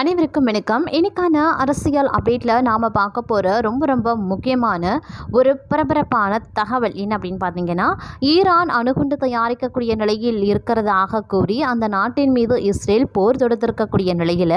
அனைவருக்கும் வணக்கம். இன்றைக்கான அரசியல் அப்டேட்டில் நாம் பார்க்க போகிற ரொம்ப ரொம்ப முக்கியமான ஒரு பரபரப்பான தகவல் என்ன அப்படின்னு பார்த்தீங்கன்னா ஈரான் அணுகுண்டு தயாரிக்கக்கூடிய நிலையில் இருக்கிறதாக கூறி அந்த நாட்டின் மீது இஸ்ரேல் போர் தொடுத்திருக்கக்கூடிய நிலையில்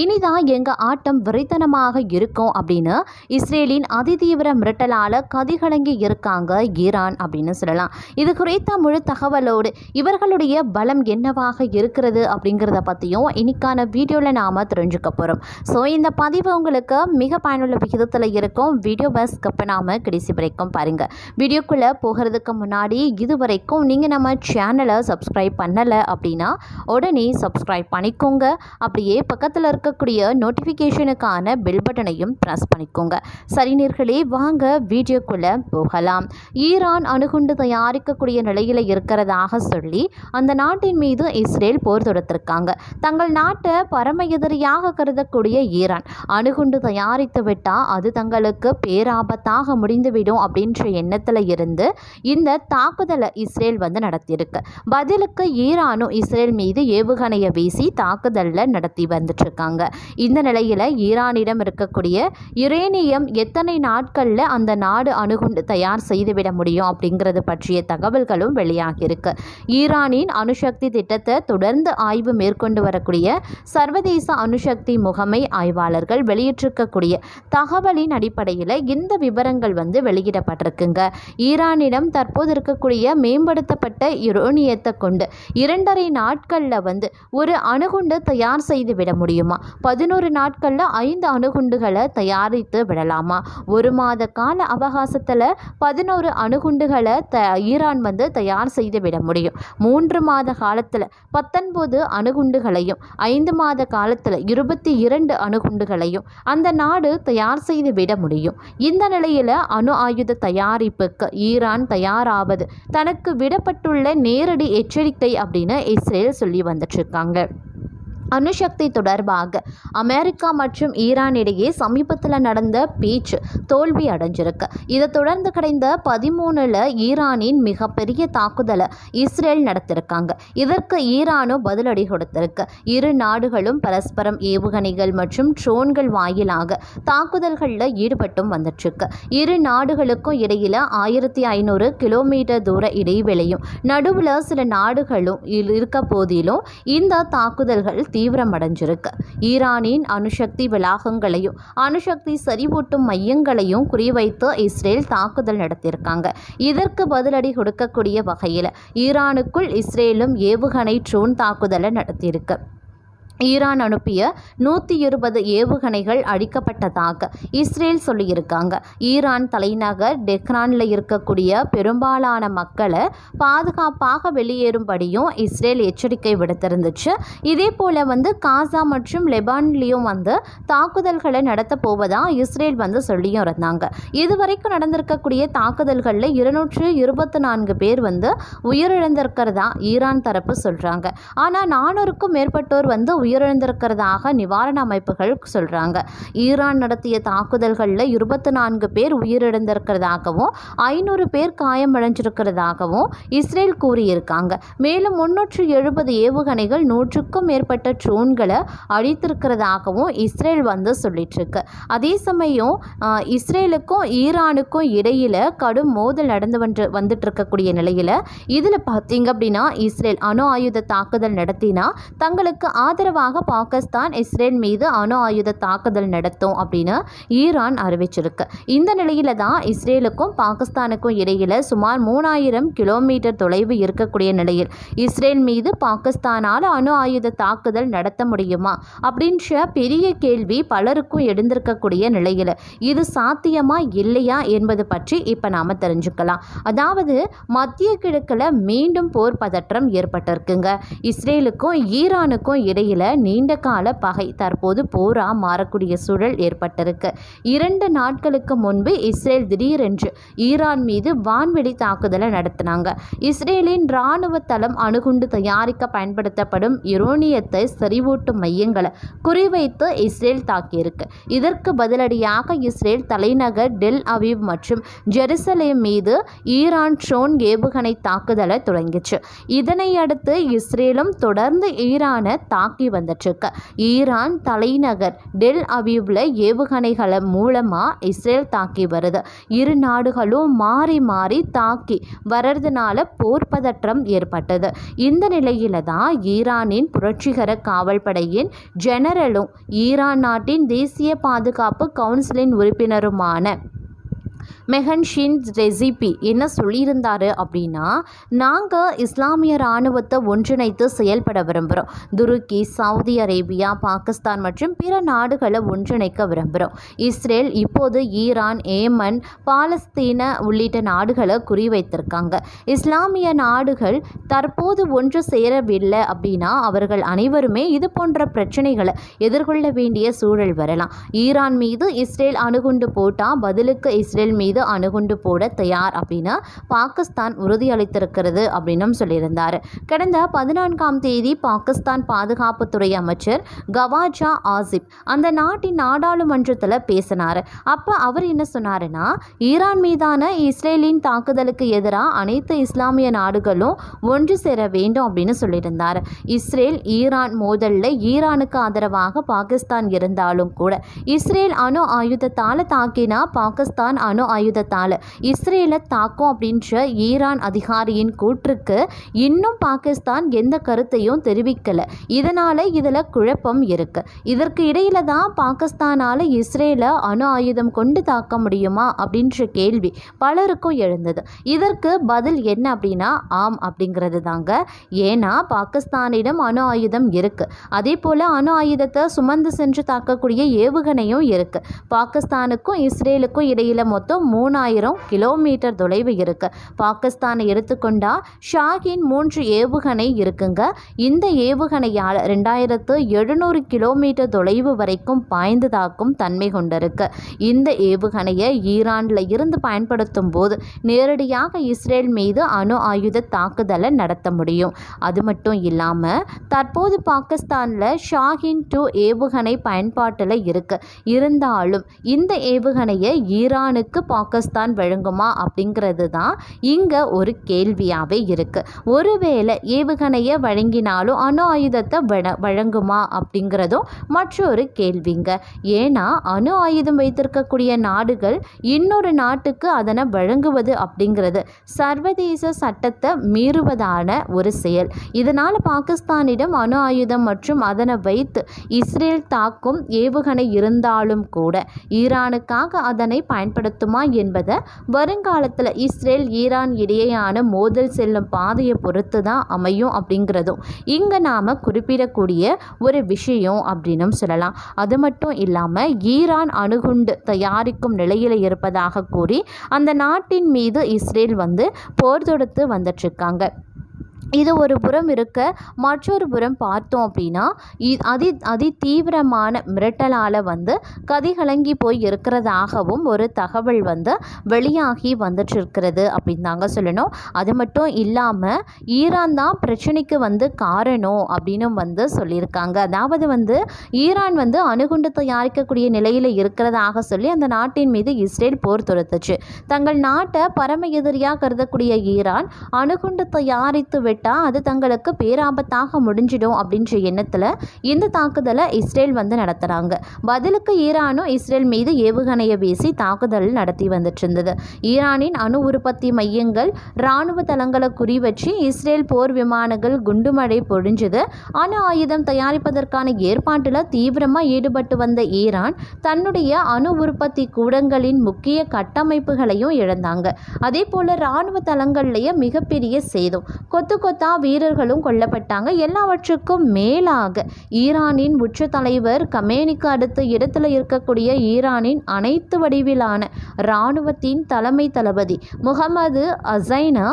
இனிதான் எங்கள் ஆட்டம் விரைத்தனமாக இருக்கும் அப்படின்னு இஸ்ரேலின் அதிதீவிர மிரட்டலால் கதிகலங்கி இருக்காங்க ஈரான் அப்படின்னு சொல்லலாம். இது குறித்த முழு தகவலோடு இவர்களுடைய பலம் என்னவாக இருக்கிறது அப்படிங்கிறத பற்றியும் இன்றைக்கான வீடியோவில் நாம் திரு தெரிஞ்சுக்க போகிறோம் ஸோ இந்த பதிவு உங்களுக்கு மிக பயனுள்ள விகிதத்தில் இருக்கும். வீடியோ பஸ் கப்பனாமல் கடைசி வரைக்கும் பாருங்கள் வீடியோக்குள்ளே போகிறதுக்கு முன்னாடி இது வரைக்கும் நீங்கள் நம்ம சேனலை சப்ஸ்கிரைப் பண்ணலை அப்படின்னா உடனே சப்ஸ்கிரைப் பண்ணிக்கோங்க. அப்படியே பக்கத்தில் இருக்கக்கூடிய நோட்டிஃபிகேஷனுக்கான பெல் பட்டனையும் ப்ரெஸ் பண்ணிக்கோங்க. சரி நேர்களே வாங்க வீடியோக்குள்ளே போகலாம். ஈரான் அணுகுண்டு தயாரிக்கக்கூடிய நிலையில் இருக்கிறதாக சொல்லி அந்த நாட்டின் மீது இஸ்ரேல் போர் தொடுத்திருக்காங்க. தங்கள் நாட்டை பரம எதிரியாக கருதக்கூடிய ஈரான். அணுகுண்டு தயாரித்து விட்டால் அது தங்களுக்கு பேராபத்தாக முடிந்துவிடும் அப்படின்ற எண்ணத்தில் இருந்து இந்த தாக்குதலை இஸ்ரேல் வந்து நடத்தியிருக்கு. பதிலுக்கு ஈரானும் இஸ்ரேல் மீது ஏவுகணையை வீசி தாக்குதலில் நடத்தி வந்துட்டுருக்காங்க. இந்த நிலையில் ஈரானிடம் இருக்கக்கூடிய யுரேனியம் எத்தனை நாட்களில் அந்த நாடு அணுகுண்டு தயார் செய்துவிட முடியும் அப்படிங்கிறது பற்றிய தகவல்களும் வெளியாகியிருக்கு. ஈரானின் அணுசக்தி திட்டத்தை தொடர்ந்து ஆய்வு மேற்கொண்டு வரக்கூடிய சர்வதேச அணுசக்தி முகமை ஆய்வாளர்கள் வெளியிட்டிருக்கக்கூடிய தகவலின் அடிப்படையில் இந்த விவரங்கள் வந்து வெளியிடப்பட்டிருக்குங்க. ஈரானிடம் தற்போது இருக்கக்கூடிய மேம்படுத்தப்பட்ட யுரோனியத்தை கொண்டு இரண்டரை நாட்களில் வந்து ஒரு அணுகுண்டு தயார் செய்து விட முடியுமா? பதினோரு நாட்களில் ஐந்து அணுகுண்டுகளை தயாரித்து விடலாமா? ஒரு மாத கால அவகாசத்தில் பதினோரு அணுகுண்டுகளை த ஈரான் வந்து தயார் செய்து விட முடியும். மூன்று மாத காலத்தில் பத்தொன்பது அணுகுண்டுகளையும் ஐந்து மாத காலத்தில் இருபத்தி இரண்டு அணுகுண்டுகளையும் அந்த நாடு தயார் செய்து விட முடியும். இந்த நிலையில் அணு ஆயுத தயாரிப்புக்கு ஈரான் தயாராவது தனக்கு விடப்பட்டுள்ள நேரடி எச்சரிக்கை அப்படின்னு இஸ்ரேல் சொல்லி வந்துட்டுருக்காங்க அணுசக்தி தொடர்பாக அமெரிக்கா மற்றும் ஈரான் இடையே சமீபத்தில் நடந்த பேச்சு தோல்வி அடைஞ்சிருக்கு. இதை தொடர்ந்து கிடைந்த பதிமூணில் ஈரானின் மிகப்பெரிய தாக்குதலை இஸ்ரேல் நடத்திருக்காங்க. இதற்கு ஈரானும் பதிலடி கொடுத்திருக்கு. இரு நாடுகளும் பரஸ்பரம் ஏவுகணைகள் மற்றும் ட்ரோன்கள் வாயிலாக தாக்குதல்களில் ஈடுபட்டும் வந்துட்டுருக்கு இரு நாடுகளுக்கும் இடையில் ஆயிரத்தி ஐநூறு கிலோமீட்டர் தூர இடைவெளியும் நடுவில் சில நாடுகளும் இல் இருக்க போதிலும் இந்த தாக்குதல்கள் தீவிரமடைஞ்சிருக்கு. ஈரானின் அணுசக்தி வளாகங்களையும் அணுசக்தி செறிவூட்டும் மையங்களையும் குறிவைத்து இஸ்ரேல் தாக்குதல் நடத்தியிருக்காங்க. இதற்கு பதிலடி கொடுக்கக்கூடிய வகையில் ஈரானுக்குள் இஸ்ரேலும் ஏவுகணை ட்ரோன் தாக்குதலை நடத்தியிருக்கு. ஈரான் அனுப்பிய நூற்றி இருபது ஏவுகணைகள் அழிக்கப்பட்டதாக இஸ்ரேல் சொல்லியிருக்காங்க. ஈரான் தலைநகர் டெக்ரானில் இருக்கக்கூடிய பெரும்பாலான மக்களை பாதுகாப்பாக வெளியேறும்படியும் இஸ்ரேல் எச்சரிக்கை விடுத்திருந்துச்சு. இதே போல் வந்து காசா மற்றும் லெபான்லேயும் வந்து தாக்குதல்களை நடத்த போவதா இஸ்ரேல் வந்து சொல்லியும் இருந்தாங்க. இதுவரைக்கும் நடந்திருக்கக்கூடிய தாக்குதல்களில் இருநூற்று இருபத்தி நான்கு பேர் வந்து உயிரிழந்திருக்கிறதா ஈரான் தரப்பு சொல்கிறாங்க ஆனால் நானூறுக்கும் மேற்பட்டோர் வந்து உயிரிழந்திருக்கிறதாக நிவாரண அமைப்புகள் சொல்கிறாங்க ஈரான் நடத்திய தாக்குதல்களில் இருபத்தி நான்கு பேர் உயிரிழந்திருக்கிறதாகவும் ஐநூறு பேர் காயமடைஞ்சிருக்கிறதாகவும் இஸ்ரேல் கூறியிருக்காங்க. மேலும் முன்னூற்று எழுபது ஏவுகணைகள் நூற்றுக்கும் மேற்பட்ட ட்ரோன்களை அழித்திருக்கிறதாகவும் இஸ்ரேல் வந்து சொல்லிட்டுருக்கு. அதே சமயம் இஸ்ரேலுக்கும் ஈரானுக்கும் இடையில் கடும் மோதல் நடந்து வந்து வந்துட்டு இருக்கக்கூடிய நிலையில் இதில் பார்த்தீங்க அப்படின்னா இஸ்ரேல் அணு ஆயுத தாக்குதல் நடத்தினா தங்களுக்கு ஆதரவாக பாகிஸ்தான் இஸ்ரேல் மீது அணு ஆயுத தாக்குதல் நடத்தும் அப்படின்னு ஈரான் அறிவிச்சிருக்கு. இந்த நிலையில தான் இஸ்ரேலுக்கும் பாகிஸ்தானுக்கும் இடையில சுமார் மூணாயிரம் கிலோமீட்டர் தொலைவு இருக்கக்கூடிய நிலையில் இஸ்ரேல் மீது பாகிஸ்தானால் அணு ஆயுத தாக்குதல் நடத்த முடியுமா அப்படின்ற பெரிய கேள்வி பலருக்கும் எழுந்திருக்கக்கூடிய நிலையில் இது சாத்தியமா இல்லையா என்பது பற்றி இப்போ நாம் தெரிஞ்சுக்கலாம். அதாவது மத்திய கிழக்கில் மீண்டும் போர் பதற்றம் ஏற்பட்டிருக்குங்க. இஸ்ரேலுக்கும் ஈரானுக்கும் இடையில நீண்ட கால பகை. தற்போது போரா மாறக்கூடிய சூழல் ஏற்பட்டிருக்கு. இரண்டு நாட்களுக்கு முன்பு இஸ்ரேல் திடீரென்று ஈரான் மீது வான்வெடி தாக்குதலை நடத்தினாங்க. இஸ்ரேலின் இராணுவ தளம் அணுகுண்டு தயாரிக்க பயன்படுத்தப்படும் யுரேனியத்தை செறிவூட்டும் மையங்களை குறிவைத்து இஸ்ரேல் தாக்கியிருக்கு. இதற்கு பதிலடியாக இஸ்ரேல் தலைநகர் டெல் அவீவ் மற்றும் ஜெருசலேம் மீது ஈரான் ட்ரோன் ஏவுகணை தாக்குதலை தொடங்கிச்சு. இதனை அடுத்து இஸ்ரேலும் தொடர்ந்து ஈரானை தாக்கி வந்து வந்துட்டுருக்கு ஈரான் தலைநகர் டெல் அவிவ்ல ஏவுகணைகளை மூலமாக இஸ்ரேல் தாக்கி வருது. இரு நாடுகளும் மாறி மாறி தாக்கி வர்றதுனால போர் பதற்றம் ஏற்பட்டது. இந்த நிலையில தான் ஈரானின் புரட்சிகர காவல்படையின் ஜெனரலும் ஈரான் நாட்டின் தேசிய பாதுகாப்பு கவுன்சிலின் உறுப்பினருமான மெஹன்ஷின் ரெசிபி என்ன சொல்லியிருந்தாரு அப்படின்னா நாங்கள் இஸ்லாமிய இராணுவத்தை ஒன்றிணைத்து செயல்பட விரும்புகிறோம் துருக்கி சவுதி அரேபியா பாகிஸ்தான் மற்றும் பிற நாடுகளை ஒன்றிணைக்க விரும்புகிறோம் இஸ்ரேல் இப்போது ஈரான் ஏமன் பாலஸ்தீன உள்ளிட்ட நாடுகளை குறிவைத்திருக்காங்க. இஸ்லாமிய நாடுகள் தற்போது ஒன்று சேரவில்லை அப்படின்னா அவர்கள் அனைவருமே இது போன்ற பிரச்சனைகளை எதிர்கொள்ள வேண்டிய சூழல் வரலாம். ஈரான் மீது இஸ்ரேல் அணுகுண்டு போட்டால் பதிலுக்கு இஸ்ரேல் மீது அணுகுண்டு போட தயார் அப்படின்னு பாகிஸ்தான் உறுதியளித்திருக்கிறது அப்படின்னும் சொல்லியிருந்தார். கடந்த பதினான்காம் தேதி பாகிஸ்தான் பாதுகாப்புத்துறை அமைச்சர் கவாஜா ஆசிப் அந்த நாட்டின் நாடாளுமன்றத்தில் பேசினார். அப்போ அவர் என்ன சொன்னாருன்னா ஈரான் மீதான இஸ்ரேலின் தாக்குதலுக்கு எதிராக அனைத்து இஸ்லாமிய நாடுகளும் ஒன்று சேர வேண்டும் அப்படின்னு சொல்லியிருந்தார். இஸ்ரேல் ஈரான் மோதலில் ஈரானுக்கு ஆதரவாக பாகிஸ்தான் இருந்தாலும் கூட இஸ்ரேல் அணு ஆயுதத்தால் தாக்கினா பாகிஸ்தான் அணு ஆயுத ஆயுதத்தால் இஸ்ரேலை தாக்கும் அப்படின்ற ஈரான் அதிகாரியின் கூற்றுக்கு இன்னும் பாகிஸ்தான் எந்த கருத்தையும் தெரிவிக்கலை. இதனால் இதில் குழப்பம் இருக்கு. இதற்கு இடையில தான் பாகிஸ்தானால் இஸ்ரேலை அணு ஆயுதம் கொண்டு தாக்க முடியுமா அப்படின்ற கேள்வி பலருக்கும் எழுந்தது. இதற்கு பதில் என்ன அப்படின்னா ஆம் அப்படிங்கிறது தாங்க. ஏன்னா பாகிஸ்தானிடம் அணு ஆயுதம் இருக்கு. அதே போல் அணு ஆயுதத்தை சுமந்து சென்று தாக்கக்கூடிய ஏவுகணையும் இருக்கு. பாகிஸ்தானுக்கும் இஸ்ரேலுக்கும் இடையில மொத்தம் மூணாயிரம் கிலோமீட்டர் தொலைவு இருக்கு. பாகிஸ்தானை எடுத்துக்கொண்டா ஷாஹின் மூன்று ஏவுகணை இருக்குங்க. இந்த ஏவுகணையால் ரெண்டாயிரத்து எழுநூறு கிலோமீட்டர் தொலைவு வரைக்கும் பாய்ந்து தாக்கும் தன்மை கொண்டிருக்கு. இந்த ஏவுகணையை ஈரானில் இருந்து பயன்படுத்தும் போது நேரடியாக இஸ்ரேல் மீது அணு ஆயுத தாக்குதலை நடத்த முடியும். அது மட்டும் இல்லாமல் தற்போது பாகிஸ்தானில் ஷாஹின் டூ ஏவுகணை பயன்பாட்டில் இருக்கு. இருந்தாலும் இந்த ஏவுகணையை ஈரானுக்கு பாகிஸ்தான் வழங்குமா அப்படிங்கிறது தான் இங்கே ஒரு கேள்வியாகவே இருக்குது ஒருவேளை ஏவுகணையை வழங்கினாலும் அணு ஆயுதத்தை வழ வழங்குமா அப்படிங்கிறதும் மற்றொரு கேள்விங்க. ஏன்னா அணு ஆயுதம் வைத்திருக்கக்கூடிய நாடுகள் இன்னொரு நாட்டுக்கு அதனை வழங்குவது அப்படிங்கிறது சர்வதேச சட்டத்தை மீறுவதான ஒரு செயல். இதனால் பாகிஸ்தானிடம் அணு ஆயுதம் மற்றும் அதனை வைத்து இஸ்ரேல் தாக்கும் ஏவுகணை இருந்தாலும் கூட ஈரானுக்காக அதனை பயன்படுத்துமா என்பதை வருங்காலத்தில் இஸ்ரேல் ஈரான் இடையேயான மோதல் செல்லும் பாதையை பொறுத்து தான் அமையும் அப்படிங்கிறதும். இங்கே நாம் குறிப்பிடக்கூடிய ஒரு விஷயம் அப்படின்னும் சொல்லலாம். அது மட்டும் இல்லாமல் ஈரான் அணுகுண்டு தயாரிக்கும் நிலையில் இருப்பதாக கூறி அந்த நாட்டின் மீது இஸ்ரேல் வந்து போர் தொடுத்து வந்துட்டுருக்காங்க இது ஒரு புறம் இருக்க மற்றொரு புறம் பார்த்தோம் அப்படின்னா இ அதி அதி தீவிரமான மிரட்டலால் வந்து கதிகலங்கி போய் இருக்கிறதாகவும் ஒரு தகவல் வந்து வெளியாகி வந்துட்டு இருக்கிறது அப்படின்னு தாங்க சொல்லணும். அது மட்டும் இல்லாமல் ஈரான் தான் பிரச்சனைக்கு வந்து காரணம் அப்படின்னு வந்து சொல்லியிருக்காங்க. அதாவது வந்து ஈரான் வந்து அணுகுண்டு தயாரிக்கக்கூடிய நிலையில் இருக்கிறதாக சொல்லி அந்த நாட்டின் மீது இஸ்ரேல் போர் தொடுத்துச்சு. தங்கள் நாட்டை பரம எதிரியாக கருதக்கூடிய ஈரான் அணுகுண்டு தயாரித்து விட்டால் அது தங்களுக்கு பேராபத்தாக முடிஞ்சிடும் அப்படின்ற எண்ணத்தில் இந்த தாக்குதலை இஸ்ரேல் வந்து நடத்துகிறாங்க பதிலுக்கு ஈரானும் இஸ்ரேல் மீது ஏவுகணையை வீசி தாக்குதல் நடத்தி வந்துட்டு இருந்தது ஈரானின் அணு உற்பத்தி மையங்கள் இராணுவ தளங்களை குறிவச்சு இஸ்ரேல் போர் விமானங்கள் குண்டுமழை பொழிஞ்சது. அணு ஆயுதம் தயாரிப்பதற்கான ஏற்பாட்டில் தீவிரமாக ஈடுபட்டு வந்த ஈரான் தன்னுடைய அணு உற்பத்தி கூடங்களின் முக்கிய கட்டமைப்புகளையும் இழந்தாங்க. அதே போல் இராணுவ தளங்கள்லேயே மிகப்பெரிய சேதம். கொத்து வீரர்களும் கொல்லப்பட்டாங்க. எல்லாவற்றுக்கும் மேலாக ஈரானின் உச்ச தலைவர் கமேனிக்கு அடுத்த இடத்துல இருக்கக்கூடிய ஈரானின் அனைத்து வடிவிலான இராணுவத்தின் தலைமை தளபதி முகமது அசைனா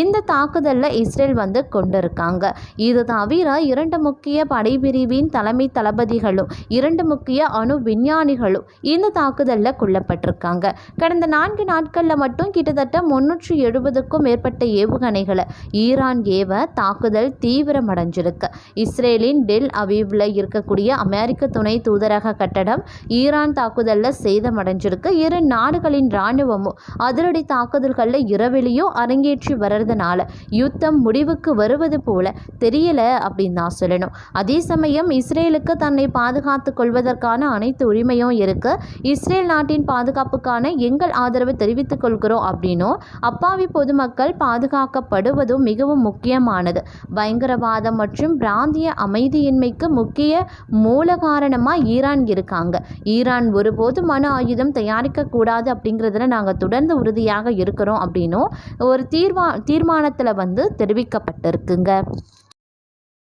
இந்த தாக்குதலில் இஸ்ரேல் வந்து கொண்டிருக்காங்க. இது தவிர இரண்டு முக்கிய படைப்பிரிவின் தலைமை தளபதிகளும் இரண்டு முக்கிய அணு விஞ்ஞானிகளும் இந்த தாக்குதலில் கொல்லப்பட்டிருக்காங்க. கடந்த நான்கு நாட்களில் மட்டும் கிட்டத்தட்ட முன்னூற்றி எழுபதுக்கும் மேற்பட்ட ஏவுகணைகளை ஈரான் ஏவ ஏவ தாக்குதல் தீவிரமடைஞ்சிருக்கு. இஸ்ரேலின் டெல் அவீவில் இருக்கக்கூடிய அமெரிக்க துணை தூதரக கட்டடம் ஈரான் தாக்குதலில் சேதமடைஞ்சிருக்கு. இரு நாடுகளின் இராணுவமும் அதிரடி தாக்குதல்களில் இரவிலையும் அரங்கேற்றி வர்றதுனால யுத்தம் முடிவுக்கு வருவது போல தெரியல அப்படின்னு தான் சொல்லணும். அதே சமயம் இஸ்ரேலுக்கு தன்னை பாதுகாத்து கொள்வதற்கான அனைத்து உரிமையும் இருக்கு. இஸ்ரேல் நாட்டின் பாதுகாப்புக்கான எங்கள் ஆதரவு தெரிவித்துக் கொள்கிறோம் அப்படின்னும் அப்பாவி பொதுமக்கள் பாதுகாக்கப்படுவதும் மிகவும் முக்கியமானது பயங்கரவாதம் மற்றும் பிராந்திய அமைதியின்மைக்கு முக்கிய மூல காரணமாக ஈரான் இருக்காங்க. ஈரான் ஒருபோதும் மன ஆயுதம் தயாரிக்கக்கூடாது அப்படிங்கிறதுல நாங்கள் தொடர்ந்து உறுதியாக இருக்கிறோம் அப்படின்னும் ஒரு தீர்வா தீர்மானத்தில் வந்து தெரிவிக்கப்பட்டிருக்குங்க.